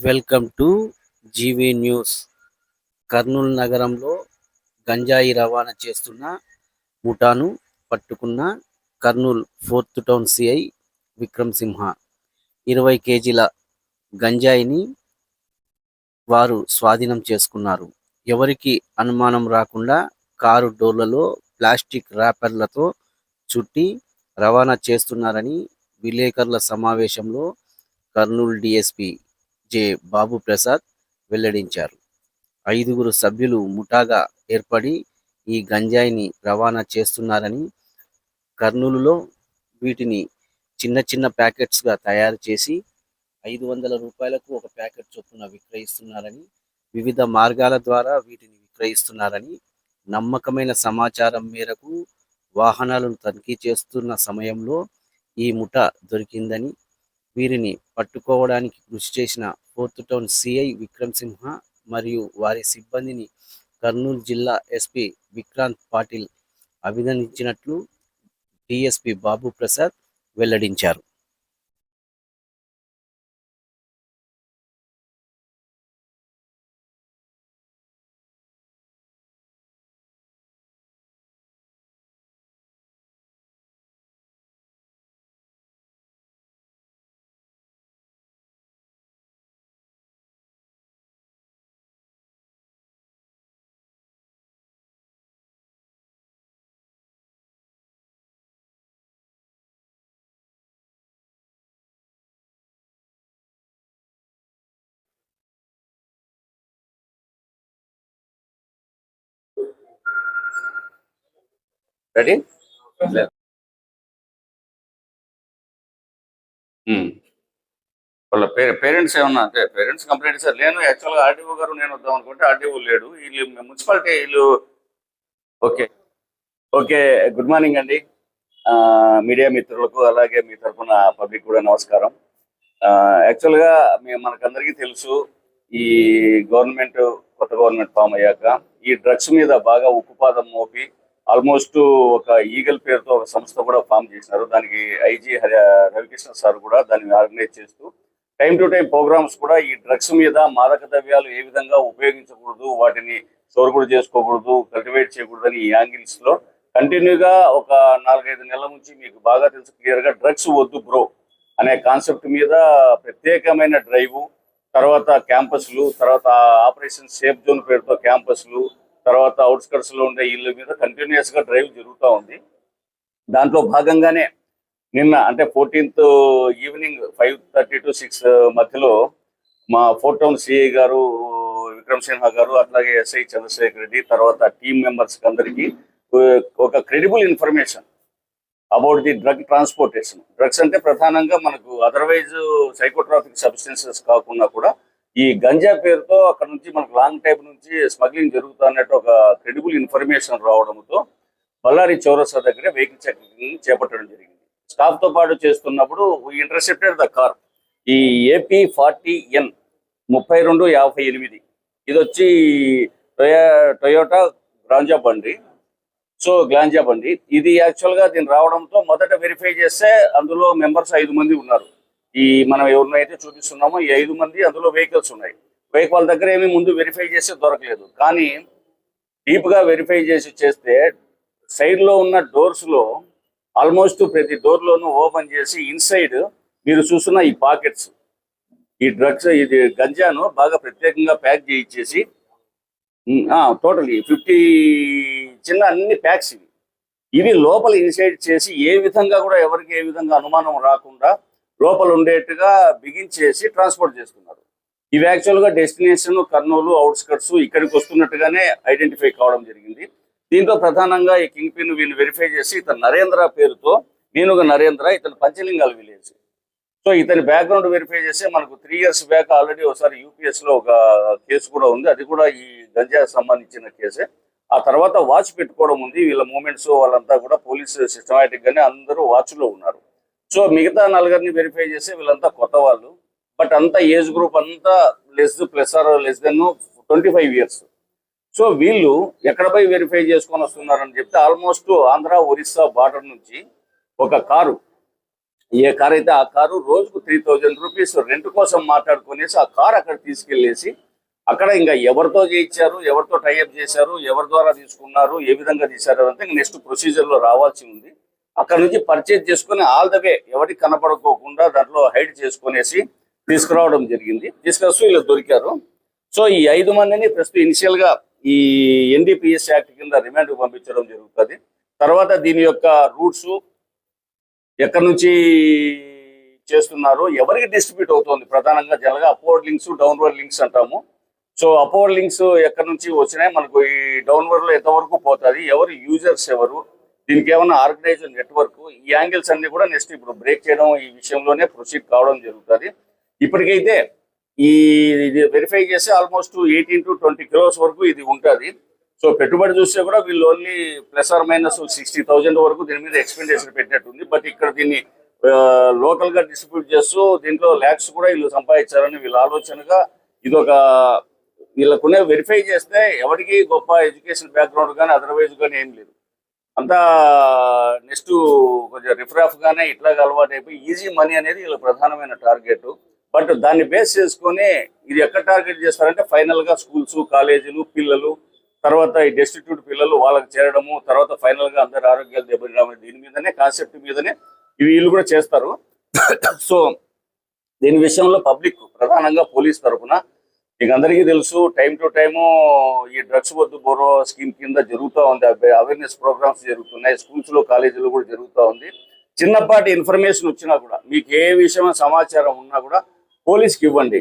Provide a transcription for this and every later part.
Welcome to GV news. Kurnool నగరంలో గంజాయి రవాణా చేస్తున్న ముఠాను పట్టుకున్న Kurnool fourth town CI Vikram Simha. ఇరవై కేజీల గంజాయిని వారు స్వాధీనం చేసుకున్నారు. ఎవరికి అనుమానం రాకుండా కారు డోర్లలో ప్లాస్టిక్ ర్యాపర్లతో చుట్టి రవాణా చేస్తున్నారని విలేకరుల సమావేశంలో కర్నూలు డిఎస్పి జె. బాబు ప్రసాద్ వెల్లడించారు. ఐదుగురు సభ్యులు ముఠాగా ఏర్పడి ఈ గంజాయిని రవాణా చేస్తున్నారని కర్నూలులో వీటిని చిన్న చిన్న ప్యాకెట్స్గా తయారు చేసి ఐదు వందల రూపాయలకు ఒక ప్యాకెట్ చొప్పున విక్రయిస్తున్నారని వివిధ మార్గాల ద్వారా వీటిని విక్రయిస్తున్నారని నమ్మకమైన సమాచారం మేరకు వాహనాలను తనిఖీ చేస్తున్న సమయంలో ఈ ముఠ దొరికిందని వీరిని పట్టుకోవడానికి కృషి చేసిన fourth town CI Vikram Simha మరియు వారి సిబ్బందిని కర్నూలు జిల్లా ఎస్పీ విక్రాంత్ పాటిల్ అభినందించినట్లు డిఎస్పి బాబు ప్రసాద్ వెల్లడించారు. Ready hmm. వాళ్ళ వాళ్ళ పేరెంట్స్ ఏమన్నా అంటే పేరెంట్స్ కంప్లైంట్ సార్ నేను యాక్చువల్గా ఆర్డీఓ గారు నేను వద్దాం అనుకుంటే ఆర్డీఓ లేడు. వీళ్ళు మున్సిపాలిటీ వీళ్ళు ఓకే. ఓకే గుడ్ మార్నింగ్ అండి. మీడియా మిత్రులకు అలాగే మీ తరఫున పబ్లిక్ కూడా నమస్కారం. యాక్చువల్గా మేము మనకందరికీ తెలుసు ఈ గవర్నమెంట్ కొత్త గవర్నమెంట్ ఫామ్ అయ్యాక ఈ డ్రగ్స్ మీద బాగా ఉక్కుపాదం మోపి ఆల్మోస్ట్ ఒక ఈగల్ పేరుతో ఒక సంస్థ కూడా ఫామ్ చేసినారు దానికి ఐజీ రవికృష్ణ సార్ కూడా దాన్ని ఆర్గనైజ్ చేస్తూ టైం టు టైం ప్రోగ్రామ్స్ కూడా ఈ డ్రగ్స్ మీద మాదక ద్రవ్యాలు ఏ విధంగా ఉపయోగించకూడదు వాటిని స్టోర్ చేసుకోకూడదు కల్టివేట్ చేయకూడదు అని ఈ యాంగిల్స్లో కంటిన్యూగా ఒక నాలుగైదు నెలల నుంచి మీకు బాగా తెలుసు క్లియర్గా డ్రగ్స్ వద్దు బ్రో అనే కాన్సెప్ట్ మీద ప్రత్యేకమైన డ్రైవ్ తర్వాత క్యాంపస్లు తర్వాత ఆపరేషన్ సేఫ్ జోన్ పేరుతో క్యాంపస్లు తర్వాత అవుట్స్కట్స్లో ఉండే ఇళ్ళ మీద కంటిన్యూస్గా డ్రైవ్ జరుగుతూ ఉంది. దాంట్లో భాగంగానే నిన్న అంటే fourteenth evening five thirty to six మధ్యలో మా ఫోర్ టౌన్ సిఐ గారు విక్రమ్ సిన్హా గారు అట్లాగే ఎస్ఐ చంద్రశేఖర్ రెడ్డి తర్వాత టీమ్ మెంబర్స్ అందరికీ ఒక credible information about the drug transportation drugs అంటే ప్రధానంగా మనకు అదర్వైజ్ సైకోట్రాఫిక్ సబ్స్టెన్సెస్ కాకుండా కూడా ఈ గంజా పేరుతో అక్కడ నుంచి మనకు లాంగ్ టైప్ నుంచి స్మగ్లింగ్ జరుగుతున్నట్టు ఒక క్రెడిబుల్ ఇన్ఫర్మేషన్ రావడంతో బళ్ళారి చౌరస్తా దగ్గర వెహికల్ చెకింగ్ చేపట్టడం జరిగింది. స్టాఫ్తో పాటు చేస్తున్నప్పుడు ఇంటర్సెప్టెడ్ ద కార్ ఈ ఏపీ ఫార్టీ ఎన్ ముప్పై రెండు యాభై ఎనిమిది. ఇది వచ్చి టొయా టొయోటా గ్రాంజా బండి. సో గ్లాంజా బండి. ఇది యాక్చువల్గా దీని రావడంతో మొదట వెరిఫై చేస్తే అందులో మెంబర్స్ ఐదు మంది ఉన్నారు. ఈ మనం ఎవరినైతే చూపిస్తున్నామో ఈ ఐదు మంది అందులో వెహికల్స్ ఉన్నాయి. వెహికల్ దగ్గర ఏమి ముందు వెరిఫై చేస్తే దొరకలేదు. కానీ డీప్గా వెరిఫై చేసి చేస్తే సైడ్లో ఉన్న డోర్స్లో ఆల్మోస్ట్ ప్రతి డోర్లోనూ ఓపెన్ చేసి ఇన్సైడ్ మీరు చూస్తున్న ఈ పాకెట్స్ ఈ డ్రగ్స్ ఇది గంజాను బాగా ప్రత్యేకంగా ప్యాక్ చేయించేసి టోటలీ ఫిఫ్టీ చిన్న అన్ని ప్యాక్స్ ఇవి. ఇవి లోపల ఇన్సైడ్ చేసి ఏ విధంగా కూడా ఎవరికి ఏ విధంగా అనుమానం రాకుండా లోపల ఉండేట్టుగా బిగించేసి ట్రాన్స్పోర్ట్ చేస్తున్నారు ఇవి యాక్చువల్గా డెస్టినేషన్ కర్నూలు అవుట్స్కట్స్ ఇక్కడికి వస్తున్నట్టుగానే ఐడెంటిఫై కావడం జరిగింది. దీంతో ప్రధానంగా ఈ కింగ్ పిన్ వీళ్ళు వెరిఫై చేసి ఇతను నరేంద్ర పేరుతో నేనుగా నరేంద్ర ఇతను పంచలింగాల విలేజ్ సో ఇతని బ్యాక్గ్రౌండ్ వెరిఫై చేస్తే మనకు త్రీ ఇయర్స్ బ్యాక్ ఆల్రెడీ ఒకసారి యూపీఎస్లో ఒక కేసు కూడా ఉంది. అది కూడా ఈ గంజా సంబంధించిన కేసే. ఆ తర్వాత వాచ్ పెట్టుకోవడం ఉంది. వీళ్ళ మూమెంట్స్ వాళ్ళంతా కూడా పోలీస్ సిస్టమేటిక్ గానే అందరూ వాచ్లో ఉన్నారు. సో మిగతా నలుగురిని వెరిఫై చేసి వీళ్ళంతా కొత్త వాళ్ళు. బట్ అంతా ఏజ్ గ్రూప్ అంతా less plus or less than twenty five years so వీళ్ళు ఎక్కడ పోయి వెరిఫై చేసుకొని వస్తున్నారని చెప్తే ఆల్మోస్ట్ ఆంధ్ర ఒరిస్సా బార్డర్ నుంచి ఒక కారు. ఏ కార్ అయితే ఆ కారు రోజుకు త్రీ థౌజండ్ రూపీస్ రెంట్ కోసం మాట్లాడుకునేసి ఆ కార్ అక్కడ తీసుకెళ్ళేసి అక్కడ ఇంకా ఎవరితో చేయించారు ఎవరితో టైఅప్ చేశారు ఎవరి ద్వారా తీసుకున్నారు ఏ విధంగా తీశారు అంటే నెక్స్ట్ ప్రొసీజర్లో రావాల్సి ఉంది. అక్కడ నుంచి పర్చేజ్ చేసుకుని ఆల్ ద వే ఎవరికి కనపడుకోకుండా దాంట్లో హైడ్ చేసుకునేసి తీసుకురావడం జరిగింది. తీసుకొస్తూ వీళ్ళు దొరికారు. సో ఈ ఐదు మందిని ప్రస్తుతం ఇనిషియల్గా ఈ ఎన్డీపీఎస్ యాక్ట్ కింద రిమాండ్ పంపించడం జరుగుతుంది. తర్వాత దీని యొక్క రూట్స్ ఎక్కడి నుంచి చేస్తున్నారు ఎవరికి డిస్ట్రిబ్యూట్ అవుతుంది ప్రధానంగా జనరల్గా అప్వర్డ్ లింక్స్ డౌన్వర్డ్ లింక్స్ అంటాము. సో అప్వర్డ్ లింక్స్ ఎక్కడి నుంచి వచ్చినాయి మనకు ఈ డౌన్వర్డ్లో ఎంతవరకు పోతుంది ఎవరు యూజర్స్ ఎవరు దీనికి ఏమైనా ఆర్గనైజ్డ్ నెట్వర్క్ ఈ యాంగిల్స్ అన్ని కూడా నెక్స్ట్ ఇప్పుడు బ్రేక్ చేయడం ఈ విషయంలోనే ప్రొసీడ్ కావడం జరుగుతుంది. ఇప్పటికైతే ఈ ఇది వెరిఫై చేసి almost eighteen to twenty kilos వరకు ఇది ఉంటుంది. సో పెట్టుబడి చూస్తే కూడా వీళ్ళు only plus or minus sixty thousand వరకు దీని మీద ఎక్స్పెండిచర్ పెట్టినట్టుంది. బట్ ఇక్కడ దీన్ని లోకల్గా డిస్ట్రిబ్యూట్ చేస్తూ దీంట్లో ల్యాక్స్ కూడా వీళ్ళు సంపాదించారని వీళ్ళ ఆలోచనగా ఇది ఒక వీళ్ళకునే వెరిఫై చేస్తే ఎవరికి గొప్ప ఎడ్యుకేషన్ బ్యాక్గ్రౌండ్ కానీ అదర్వైజ్ కానీ ఏం లేదు. అంతా నెక్స్ట్ కొంచెం రిఫ్రాఫ్ గానే ఇట్లాగా అలవాటు అయిపోయి ఈజీ మనీ అనేది వీళ్ళ ప్రధానమైన టార్గెట్ బట్ దాన్ని బేస్ చేసుకొని ఇది ఎక్కడ టార్గెట్ చేస్తారంటే ఫైనల్గా స్కూల్స్ కాలేజీలు పిల్లలు తర్వాత ఈ డెస్టిట్యూట్ పిల్లలు వాళ్ళకి చేరడము తర్వాత ఫైనల్గా అందరి ఆరోగ్యాలు దెబ్బతినడం దీని మీదనే కాన్సెప్ట్ మీదనే ఇవి వీళ్ళు కూడా చేస్తారు. సో దీని విషయంలో పబ్లిక్ ప్రధానంగా పోలీస్ తరఫున మీకు అందరికీ తెలుసు టైం టు టైము ఈ డ్రగ్స్ వద్దు బోరో స్కీమ్ కింద జరుగుతూ ఉంది. అవేర్నెస్ ప్రోగ్రామ్స్ జరుగుతున్నాయి స్కూల్స్లో కాలేజీలో కూడా జరుగుతూ ఉంది. చిన్నపాటి ఇన్ఫర్మేషన్ వచ్చినా కూడా మీకు ఏ విషయం సమాచారం ఉన్నా కూడా పోలీస్కి ఇవ్వండి.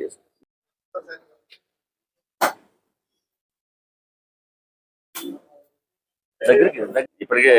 దగ్గరికి ఇప్పటికే